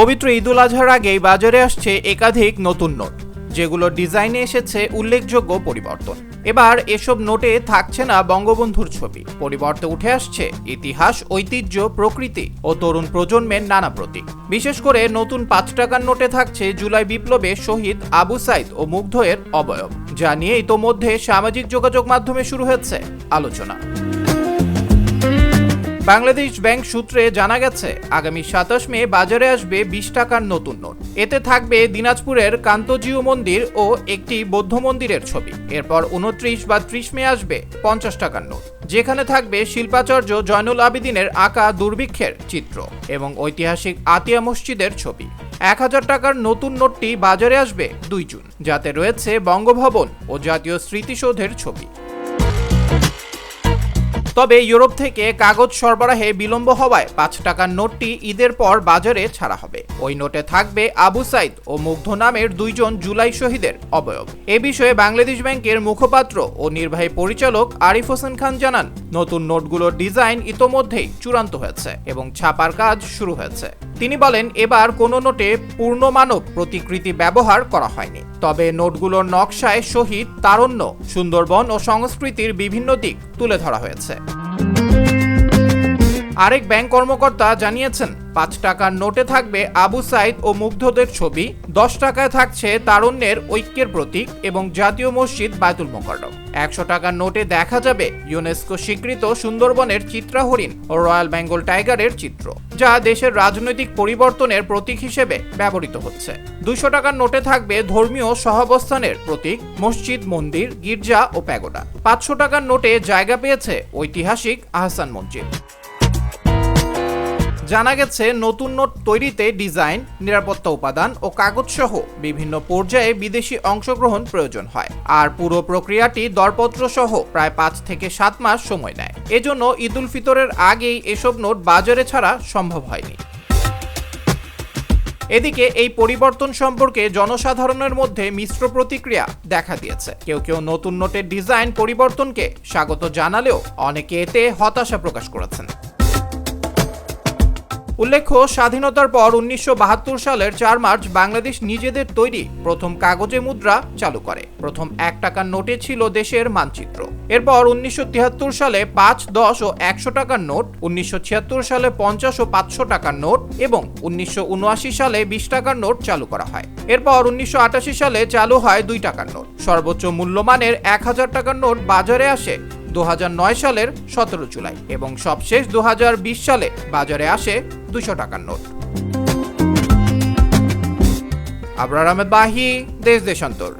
পবিত্র ঈদুল আজহার আগেই বাজারে আসছে একাধিক নতুন নোট, যেগুলো ডিজাইনে এসেছে উল্লেখযোগ্য পরিবর্তন। এবার এসব নোটে থাকছে না বঙ্গবন্ধুর ছবি। পরিবর্তে উঠে আসছে ইতিহাস, ঐতিহ্য, প্রকৃতি ও তরুণ প্রজন্মের নানা প্রতীক। বিশেষ করে নতুন পাঁচ টাকার নোটে থাকছে জুলাই বিপ্লবে শহীদ আবু সাইদ ও মুগ্ধের অবয়ব, যা নিয়ে ইতোমধ্যে সামাজিক যোগাযোগ মাধ্যমে শুরু হয়েছে আলোচনা। বাংলাদেশ ব্যাংক সূত্রে জানা গেছে, আগামী সাতাশ মে বাজারে আসবে বিশ টাকার নতুন নোট। এতে থাকবে দিনাজপুরের কান্তজিউ মন্দির ও একটি বৌদ্ধ মন্দিরের ছবি। এরপর উনত্রিশ বা ত্রিশ মে আসবে পঞ্চাশ টাকার নোট। যেখানে থাকবে শিল্পাচার্য জয়নুল আবেদিনের আঁকা দুর্ভিক্ষের চিত্র এবং ঐতিহাসিক আতিয়া মসজিদের ছবি। এক হাজার টাকার নতুন নোটটি বাজারে আসবে দুই জুন, যাতে রয়েছে বঙ্গভবন ও জাতীয় স্মৃতিসৌধের ছবি। তবে ইউরোপ থেকে কাগজ সরবরাহে বিলম্ব হওয়ায় পাঁচ টাকার নোটটি ঈদের পর বাজারে ছাড়া হবে। ওই নোটে থাকবে আবু সাইদ ও মুগ্ধ নামের দুইজন জুলাই শহীদের অবয়ব। এ বিষয়ে বাংলাদেশ ব্যাংকের মুখপাত্র ও নির্বাহী পরিচালক আরিফ হোসেন খান জানান নতুন নোটগুলোর ডিজাইন ইতোমধ্যেই চূড়ান্ত হয়েছে এবং ছাপার কাজ শুরু হয়েছে। তিনি বলেন, এবার কোনো নোটে পূর্ণমানব প্রতিকৃতি ব্যবহার করা হয়নি। তবে নোটগুলোর নকশায় শহীদ, তারণ্য, সুন্দরবন ও সংস্কৃতির বিভিন্ন দিক তুলে ধরা হয়েছে। আরেক ব্যাংক কর্মকর্তা জানিয়েছেন, পাঁচ টাকার নোটে থাকবে আবু সাইদ ও মুগ্ধদের ছবি, দশ টাকায় থাকছে তারুণ্যের ঐক্যের প্রতীক এবং জাতীয় মসজিদ বায়তুল মোকাররম। একশো টাকার নোটে দেখা যাবে ইউনেস্কো স্বীকৃত সুন্দরবনের চিত্রাহরিণ ও রয়্যাল বেঙ্গল টাইগারের চিত্র, যা দেশের রাজনৈতিক পরিবর্তনের প্রতীক হিসেবে ব্যবহৃত হচ্ছে। দুশো টাকার নোটে থাকবে ধর্মীয় সহাবস্থানের প্রতীক, মসজিদ, মন্দির, গির্জা ও প্যাগোডা। পাঁচশো টাকার নোটে জায়গা পেয়েছে ঐতিহাসিক আহসান মসজিদ জানা গেছে, নতুন নোট তৈরিতে ডিজাইন, নিরাপত্তা উপাদান ও কাগজ সহ বিভিন্ন পর্যায়ে বিদেশি অংশগ্রহণ প্রয়োজন হয়। আর পুরো প্রক্রিয়াটি দরপত্র সহ প্রায় পাঁচ থেকে সাত মাস সময় নেয়। এজন্য ঈদুল ফিতরের আগেই এসব নোট বাজারে ছাড়া সম্ভব হয়নি। এদিকে এই পরিবর্তন সম্পর্কে জনসাধারণের মধ্যে মিশ্র প্রতিক্রিয়া দেখা দিয়েছে। কেউ কেউ নতুন নোটের ডিজাইন পরিবর্তনকে স্বাগত জানালেও অনেকে এতে হতাশা প্রকাশ করেছেন। উল্লেখ্য, স্বাধীনতার পর উনিশশো বাহাত্তর সালের চার মার্চ বাংলাদেশ নিজেদের তৈরি প্রথম কাগজে মুদ্রা চালু করে। প্রথম এক টাকার নোটে ছিল দেশের মানচিত্র। এরপর উনিশশো তিয়াত্তর সালে পাঁচ, দশ ও একশো টাকার নোট, উনিশশো ছিয়াত্তর সালে পঞ্চাশ ও পাঁচশো টাকার নোট এবং উনিশশো উনআশি সালে বিশ টাকার নোট চালু করা হয়। এরপর উনিশশো আটাশি সালে চালু হয় দুই টাকার নোট। সর্বোচ্চ মূল্যমানের এক হাজার টাকার নোট বাজারে আসে দু হাজার নয় সালের সতেরো জুলাই এবং সবশেষ দু হাজার বিশ সালে বাজারে আসে দুশো টাকার নোট। আবরার আহমেদ বাহি, দেশ দেশান্তর।